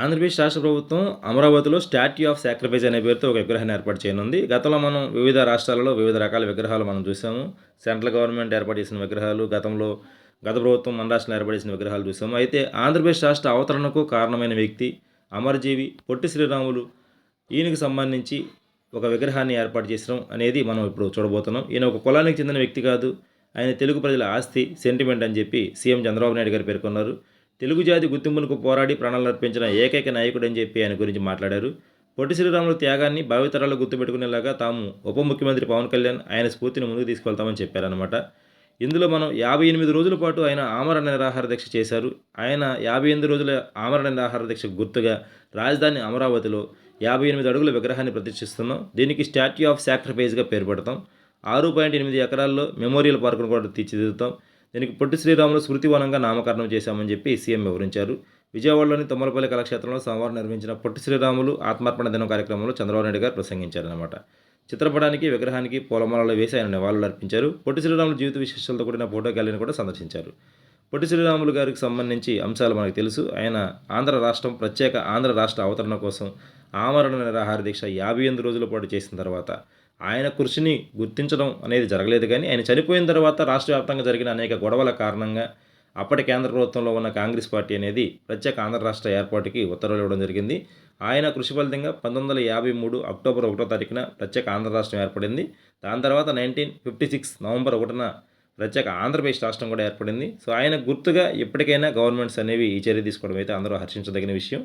ఆంధ్రప్రదేశ్ రాష్ట్ర ప్రభుత్వం అమరావతిలో స్టాట్యూ ఆఫ్ సాక్రిఫైస్ అనే పేరుతో ఒక విగ్రహాన్ని ఏర్పాటు చేయనుంది. గతంలో మనం వివిధ రాష్ట్రాలలో వివిధ రకాల విగ్రహాలు మనం చూసాము. సెంట్రల్ గవర్నమెంట్ ఏర్పాటు చేసిన విగ్రహాలు గతంలో గత ప్రభుత్వం మన రాష్ట్రంలో ఏర్పాటు చేసిన విగ్రహాలు చూసాము. అయితే ఆంధ్రప్రదేశ్ రాష్ట్ర అవతరణకు కారణమైన వ్యక్తి అమరజీవి పొట్టి శ్రీరాములు. ఈయనకు సంబంధించి ఒక విగ్రహాన్ని ఏర్పాటు చేసడం అనేది మనం ఇప్పుడు చూడబోతున్నాం. ఈయన ఒక కులానికి చెందిన వ్యక్తి కాదు. ఆయన తెలుగు ప్రజల ఆస్తి సెంటిమెంట్ అని చెప్పి సీఎం చంద్రబాబు నాయుడు గారు పేర్కొన్నారు. తెలుగు జాతి గుర్తింపునకు పోరాడి ప్రాణాలు అర్పించిన ఏకైక నాయకుడు అని చెప్పి ఆయన గురించి మాట్లాడారు. పొట్టి శ్రీరాముల త్యాగాన్ని భావితరాలు గుర్తుపెట్టుకునేలాగా తాము ఉప ముఖ్యమంత్రి పవన్ కళ్యాణ్ ఆయన స్ఫూర్తిని ముందుకు తీసుకెళ్తామని చెప్పారనమాట ఇందులో మనం యాభై ఎనిమిది రోజుల పాటు ఆయన ఆమరణ నిరాహార దీక్ష చేశారు. ఆయన యాభై ఎనిమిది రోజుల ఆమరణ నిరాహార దీక్ష గుర్తుగా రాజధాని అమరావతిలో యాభై ఎనిమిది అడుగుల విగ్రహాన్ని ప్రతిష్ఠిస్తున్నాం. దీనికి స్టాట్యూ ఆఫ్ సాక్రిఫైస్గా పేరు పెడతాం ఆరు పాయింట్ ఎనిమిది ఎకరాల్లో మెమోరియల్ పార్కును కూడా తీర్చిదిద్దుతాం. దీనికి పొట్టి శ్రీరాములు స్మృతివనంగా నామకరణం చేశామని చెప్పి సీఎం వివరించారు. విజయవాడలోని తొమ్మలపల్లి కళాక్షేత్రంలో సోమవారం నిర్వహించిన పొట్టి శ్రీరాములు ఆత్మార్పణ దినం కార్యక్రమంలో చంద్రబాబు నాయుడు గారు ప్రసంగించారనమాట చిత్రపటానికి విగ్రహానికి పూలమాలలో వేసి ఆయన నివాళులు అర్పించారు. పొట్టి శ్రీరాములు జీవిత విశేషాలతో కూడిన ఫోటో గ్యాలరీని కూడా సందర్శించారు. పొట్టి శ్రీరాములు గారికి సంబంధించి అంశాలు మనకు తెలుసు. ఆయన ఆంధ్ర రాష్ట్రం ప్రత్యేక ఆంధ్ర రాష్ట్ర అవతరణ కోసం ఆమరణ నిరాహార దీక్ష యాభై ఎనిమిది రోజుల పాటు చేసిన తర్వాత ఆయన కృషిని గుర్తించడం అనేది జరగలేదు. కానీ ఆయన చనిపోయిన తర్వాత రాష్ట్ర వ్యాప్తంగా జరిగిన అనేక గొడవల కారణంగా అప్పటి కేంద్ర ప్రభుత్వంలో ఉన్న కాంగ్రెస్ పార్టీ అనేది ప్రత్యేక ఆంధ్ర రాష్ట్ర ఏర్పాటుకి ఉత్తర్వులు ఇవ్వడం జరిగింది. ఆయన కృషి ఫలితంగా పంతొమ్మిది వందల యాభై మూడు అక్టోబర్ ఒకటో తారీఖున ప్రత్యేక ఆంధ్ర రాష్ట్రం ఏర్పడింది. దాని తర్వాత నైన్టీన్ ఫిఫ్టీ సిక్స్ నవంబర్ ఒకటిన ప్రత్యేక ఆంధ్రప్రదేశ్ రాష్ట్రం కూడా ఏర్పడింది. సో ఆయన గుర్తుగా ఎప్పటికైనా గవర్నమెంట్స్ అనేవి ఈ చర్య తీసుకోవడం అయితే అందరూ హర్షించదగిన విషయం.